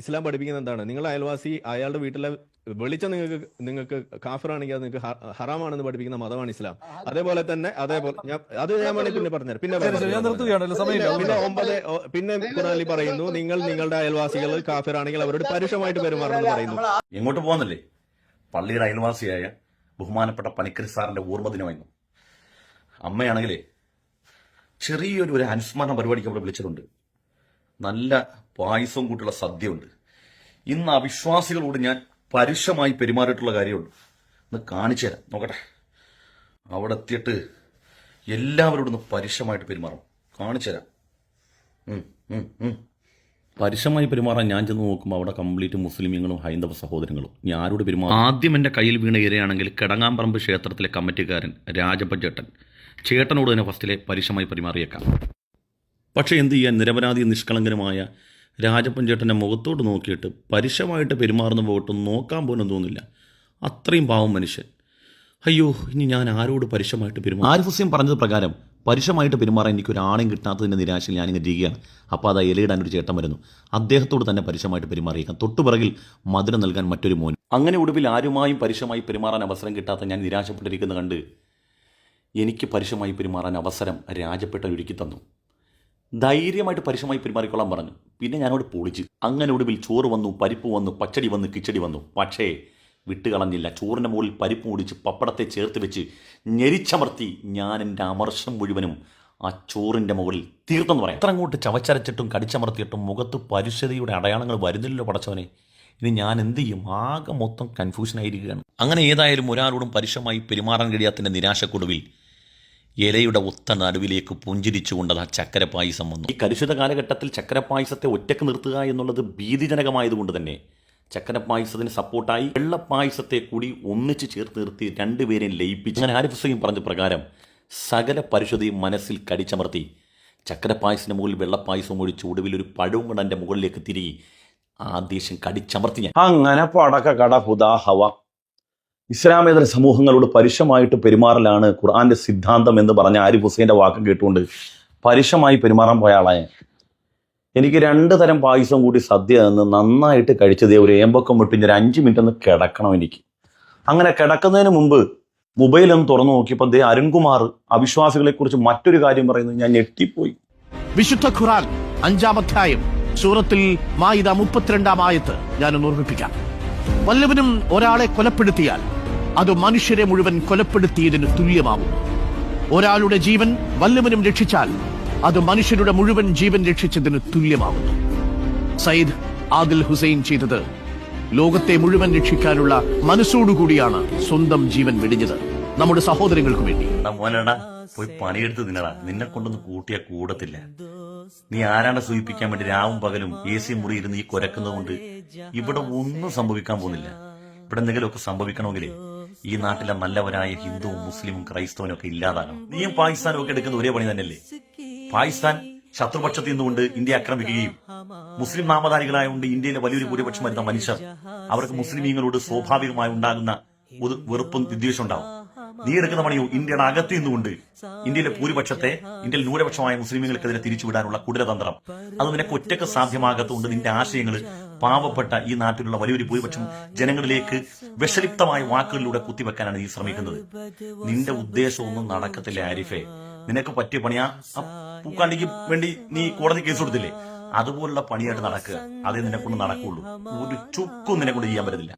ഇസ്ലാം പഠിപ്പിക്കുന്നത് എന്താണ്? നിങ്ങൾ അയൽവാസി അയാളുടെ വീട്ടിലെ വെളിച്ചം നിങ്ങൾക്ക് നിങ്ങൾക്ക് കാഫറാണെങ്കിൽ അത് നിങ്ങൾക്ക് ഹറാമാണെന്ന് പഠിപ്പിക്കുന്ന മതമാണ് ഇസ്ലാം. അതേപോലെ തന്നെ അതേപോലെ ഞാൻ അത് ഞാൻ വേണമെങ്കിൽ പിന്നെ പറഞ്ഞു പിന്നെ പിന്നെ ഒമ്പത് പിന്നെ ഖുറാനിൽ പറയുന്നു നിങ്ങൾ നിങ്ങളുടെ അയൽവാസികൾ കാഫിറാണെങ്കിൽ അവരോട് പരുഷമായിട്ട് പെരുമാറണമെന്ന് പറയുന്നു. എങ്ങോട്ട് പോകുന്നില്ലേ? പള്ളിയുടെ അയൽവാസിയായ ബഹുമാനപ്പെട്ട പണിക്കരി സാറിന്റെ ഓർമ്മദിനമായിരുന്നു അമ്മയാണെങ്കിലേ ചെറിയൊരു ഒരു അനുസ്മരണ പരിപാടിക്ക് അവിടെ വിളിച്ചിട്ടുണ്ട്. നല്ല പായസവും കൂട്ടുള്ള സദ്യയുണ്ട്. ഇന്ന് അവിശ്വാസികളോട് ഞാൻ പരുഷമായി പെരുമാറിയിട്ടുള്ള കാര്യമുണ്ട്. ഒന്ന് കാണിച്ചു തരാം. നോക്കട്ടെ. അവിടെ എത്തിയിട്ട് എല്ലാവരോടും ഒന്ന് പരുഷമായിട്ട് പെരുമാറണം. കാണിച്ചു തരാം. പരുഷമായി പെരുമാറാൻ ഞാൻ ചെന്ന് നോക്കുമ്പോൾ അവിടെ കംപ്ലീറ്റ് മുസ്ലിമീങ്ങളും ഹൈന്ദവ സഹോദരങ്ങളും. ഞാൻ ആരോട് പെരുമാറും ആദ്യം എന്റെ കയ്യിൽ വീണ ഇരയാണെങ്കിൽ കിടങ്ങാമ്പറമ്പ് ക്ഷേത്രത്തിലെ കമ്മിറ്റിക്കാരൻ രാജപ്പ ചേട്ടൻ ചേട്ടനോട് തന്നെ ഫസ്റ്റിലെ പരുഷമായി പെരുമാറിയേക്കാം. പക്ഷേ എന്ത് ചെയ്യാൻ നിരപരാധി നിഷ്കളങ്കനുമായ രാജപ്പൻ ചേട്ടന്റെ മുഖത്തോട്ട് നോക്കിയിട്ട് പരുഷമായിട്ട് പെരുമാറുന്ന പോകട്ടും നോക്കാൻ പോലും തോന്നില്ല. അത്രയും പാവം മനുഷ്യൻ. അയ്യോ ഇനി ഞാൻ ആരോട് പരുഷമായിട്ട് പെരുമാറും? ആരിഫ് ഹുസൈൻ പറഞ്ഞത് പ്രകാരം പരുഷമായിട്ട് പെരുമാറാൻ എനിക്ക് ഒരു ആണും കിട്ടാത്തതിന്റെ നിരാശയിൽ ഞാനിങ്ങനെ ഇരിക്കുകയാണ്. അപ്പോൾ അത് ഇലയിടാൻ ഒരു ചേട്ടൻ വരുന്നു. അദ്ദേഹത്തോട് തന്നെ പരുഷമായിട്ട് പെരുമാറിയേക്കാം. തൊട്ടുപിറകിൽ മധുരം നൽകാൻ മറ്റൊരു മോൻ. അങ്ങനെ ഒടുവിൽ ആരുമായും പരുഷമായി പെരുമാറാൻ അവസരം കിട്ടാത്ത ഞാൻ നിരാശപ്പെട്ടിരിക്കുന്നത് കണ്ട് എനിക്ക് പരുഷമായി പെരുമാറാൻ അവസരം രാജപ്പെട്ട ഒരുക്കി തന്നു. ധൈര്യമായിട്ട് പരിശ്രമമായി പെരുമാറിക്കൊള്ളാൻ പറഞ്ഞു. പിന്നെ ഞാനോട് പൊളിച്ച്. അങ്ങനെ ഒടുവിൽ ചോറ് വന്നു പരിപ്പ് വന്നു പച്ചടി വന്നു കിച്ചടി വന്നു. പക്ഷേ വിട്ടുകളഞ്ഞില്ല ചോറിന്റെ മുകളിൽ പരിപ്പ് മുടിച്ച് പപ്പടത്തെ ചേർത്ത് വെച്ച് ഞെരിച്ചമർത്തി ഞാൻ എന്റെ അമർഷം മുഴുവനും ആ ചോറിന്റെ മുകളിൽ തീർത്തെന്ന് പറയാം. അത്ര അങ്ങോട്ട് ചവച്ചരച്ചിട്ടും കടിച്ചമർത്തിയിട്ടും മുഖത്ത് പരുഷതയുടെ അടയാളങ്ങൾ വരുന്നില്ലല്ലോ പടച്ചവനെ. ഇനി ഞാൻ എന്ത് ചെയ്യും? ആകെ മൊത്തം കൺഫ്യൂഷനായിരിക്കുകയാണ് അങ്ങനെ ഏതായാലും ഒരാളോടും പരുഷമായി പെരുമാറാൻ കഴിയാത്തതിന്റെ നിരാശക്കൊടുവിൽ ഇലയുടെ ഒത്ത നടുവിലേക്ക് പുഞ്ചിരിച്ചുകൊണ്ട് ആ ചക്കരപ്പായസം വന്നു. ഈ കലുഷിത കാലഘട്ടത്തിൽ ചക്കരപ്പായസത്തെ ഒറ്റയ്ക്ക് നിർത്തുക എന്നുള്ളത് ഭീതിജനകമായതുകൊണ്ട് തന്നെ ചക്കരപ്പായസത്തിന് സപ്പോർട്ടായി വെള്ളപ്പായസത്തെ കൂടി ഒന്നിച്ച് ചേർത്ത് നിർത്തി രണ്ടുപേരെയും ലയിപ്പിച്ച് അങ്ങനെ ആരിഫ് ഹുസൈൻ പറഞ്ഞ പ്രകാരം സകല പരിശുദ്ധയും മനസ്സിൽ കടിച്ചമർത്തി ചക്കരപ്പായസിന് മുകളിൽ വെള്ളപ്പായസം ഒഴിച്ച് ഒടുവിൽ ഒരു പഴവും കൂടെ എന്റെ മുകളിലേക്ക് തിരികെ ആ ദേഷ്യം കടിച്ചമർത്തി ഞാൻ. അങ്ങനെ പടക്ക കട ഹുദാ ഹവ. ഇസ്ലാമേതര സമൂഹങ്ങളോട് പരുഷമായിട്ട് പെരുമാറലാണ് ഖുർആന്റെ സിദ്ധാന്തം എന്ന് പറഞ്ഞ ആരിഫ് ഹുസൈന്റെ വാക്ക് കേട്ടുകൊണ്ട് പരുഷമായി പെരുമാറാൻ പോയ ആളായ. എനിക്ക് രണ്ട് തരം പായസം കൂടി സദ്യ നിന്ന് നന്നായിട്ട് കഴിച്ചതേ ഒരു ഏമ്പക്കം വിട്ട് ഒരു അഞ്ച് മിനിറ്റ് ഒന്ന് കിടക്കണം എനിക്ക്. അങ്ങനെ കിടക്കുന്നതിന് മുമ്പ് മൊബൈൽ ഒന്ന് തുറന്നു നോക്കിയപ്പോൾ ദേ അരുൺകുമാർ അവിശ്വാസികളെ കുറിച്ച് മറ്റൊരു കാര്യം പറയുന്നത് ഞാൻ ഞെട്ടിപ്പോയി. വിശുദ്ധ ഖുറാൻ അഞ്ചാം അധ്യായം സൂറത്തിൽ മായിത മുപ്പത്തിരണ്ടാം ആയത്ത് ഞാനൊന്ന് ഓർമ്മിപ്പിക്കാം. വല്ലവനും ഒരാളെ കൊലപ്പെടുത്തിയാൽ അത് മനുഷ്യരെ മുഴുവൻ കൊലപ്പെടുത്തിയതിന് തുല്യമാവും. ഒരാളുടെ ജീവൻ വല്ലവനും രക്ഷിച്ചാൽ അത് മനുഷ്യരുടെ മുഴുവൻ ജീവൻ രക്ഷിച്ചതിന് തുല്യമാവുന്നു സയ്യിദ് ആദിൽ ഹുസൈൻ ചെയ്തത് ലോകത്തെ മുഴുവൻ രക്ഷിക്കാനുള്ള മനസ്സോടുകൂടിയാണ് സ്വന്തം ജീവൻ വെടിഞ്ഞത്. നമ്മുടെ സഹോദരങ്ങൾക്ക് വേണ്ടി. പോയി പണിയെടുത്ത് തിന്നടാ. നിന്നെ കൊണ്ടൊന്ന് കൂട്ടിയ കൂടത്തില്ല. നീ ആരാണ് സൂചിപ്പിക്കാൻ വേണ്ടി രാവും പകലും എ സി മുറി ഇരുന്ന് ഈ കൊരക്കുന്നത് കൊണ്ട് ഇവിടെ ഒന്നും സംഭവിക്കാൻ പോകുന്നില്ല. ഇവിടെ എന്തെങ്കിലുമൊക്കെ സംഭവിക്കണമെങ്കിലേ ഈ നാട്ടിലെ നല്ലവരായ ഹിന്ദുവും മുസ്ലിമും ക്രൈസ്തവനും ഒക്കെ ഇല്ലാതാകണം. നീയും പാകിസ്ഥാനും ഒക്കെ എടുക്കുന്ന ഒരേ പണി തന്നെയല്ലേ? പാകിസ്ഥാൻ ശത്രുപക്ഷത്തിൽ നിന്നുകൊണ്ട് ഇന്ത്യ ആക്രമിക്കുകയും മുസ്ലിം നാമധാരികളായതുകൊണ്ട് ഇന്ത്യയിലെ വലിയൊരു ഭൂരിപക്ഷം വരുന്ന മനുഷ്യർ അവർക്ക് മുസ്ലിമീങ്ങളോട് സ്വാഭാവികമായി ഉണ്ടാകുന്ന ഒരു വെറുപ്പും വിദ്വേഷം ഉണ്ടാവും. നീ എടുക്കുന്ന പണിയോ ഇന്ത്യയുടെ അകത്ത് നിന്നുകൊണ്ട് ഇന്ത്യയിലെ ഭൂരിപക്ഷത്തെ ഇന്ത്യയിൽ ന്യൂനപക്ഷമായ മുസ്ലിമുകൾക്കെതിരെ തിരിച്ചുവിടാനുള്ള കുടിലതന്ത്രം. അത് നിനക്ക് ഒറ്റയ്ക്ക് സാധ്യമാകത്തുകൊണ്ട് നിന്റെ ആശയങ്ങൾ പാവപ്പെട്ട ഈ നാട്ടിലുള്ള വലിയൊരു ഭൂരിപക്ഷം ജനങ്ങളിലേക്ക് വിഷലിപ്തമായ വാക്കുകളിലൂടെ കുത്തിവെക്കാനാണ് നീ ശ്രമിക്കുന്നത്. നിന്റെ ഉദ്ദേശമൊന്നും നടക്കത്തില്ല ആരിഫെ. നിനക്ക് പറ്റിയ പണിയാ പൂക്കാണ്ടിക്ക് വേണ്ടി നീ കോടതി കേസ് കൊടുത്തില്ലേ? അതുപോലുള്ള പണിയായിട്ട് നടക്കുക. അതേ നിന്നെ കൊണ്ട് നടക്കുള്ളൂ ഒരു ചുക്കും നിന്നെ കൊണ്ട് ചെയ്യാൻ പറ്റത്തില്ല.